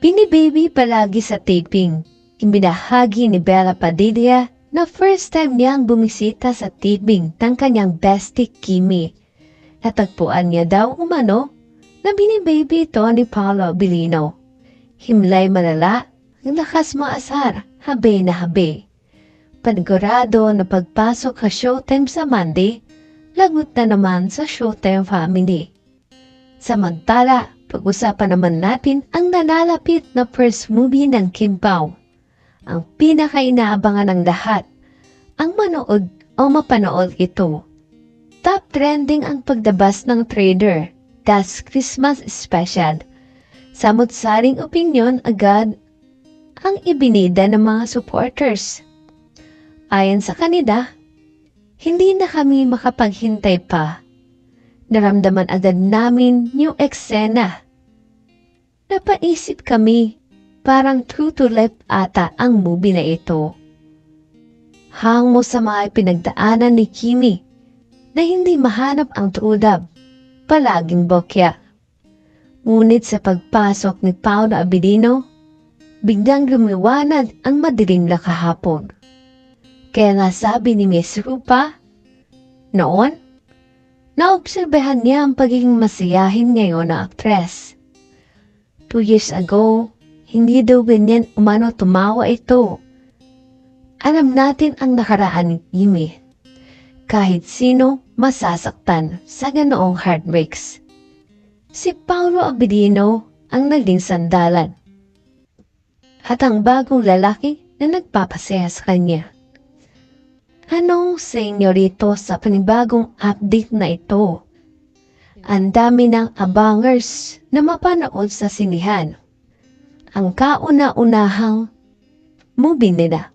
Binibaby palagi sa taping. Imbinahagi ni Bella Padilla na first time niyang bumisita sa taping ng kanyang bestie Kimi. Natagpuan niya daw umano na binibaby ito ni Paolo Abilino. Himlay malala, ang lakas maasar, habe na habe. Panigurado na pagpasok sa showtime sa Monday, lagot na naman sa showtime family. Samantala, pag-usapan naman natin ang nalalapit na first movie ng Kim Pao. Ang pinaka-inaabangan ng lahat, ang manood o mapanood ito. Top trending ang pagdabas ng trader, Das Christmas Special. Samot-saring opinion agad ang ibinida ng mga supporters. Ayon sa kanila, hindi na kami makapaghintay pa. Naramdaman agad namin yung eksena. Napaisip kami, parang true to life ata ang movie na ito. Hango sa mga pinagdaanan ni Kimi na hindi mahanap ang tulab, palaging bokya. Ngunit sa pagpasok ni Paolo Abilino, biglang lumiwanag ang madilim na kahapon. Kaya nga sabi ni Miss Rupa, noon, naobserbahan niya ang pagiging masiyahin ngayon na aktres. Two years ago, hindi daw ganyan umano tumawa ito. Alam natin ang nakaraan ni Kimi. Kahit sino masasaktan sa ganoong heartbreaks. Si Paulo Abilino ang naging sandalan. At ang bagong lalaki na nagpapasaya sa kanya. Anong sa inyo rito sa panibagong update na ito? Ang dami ng abangers na mapanood sa sinihan. Ang kauna-unahang movie nila.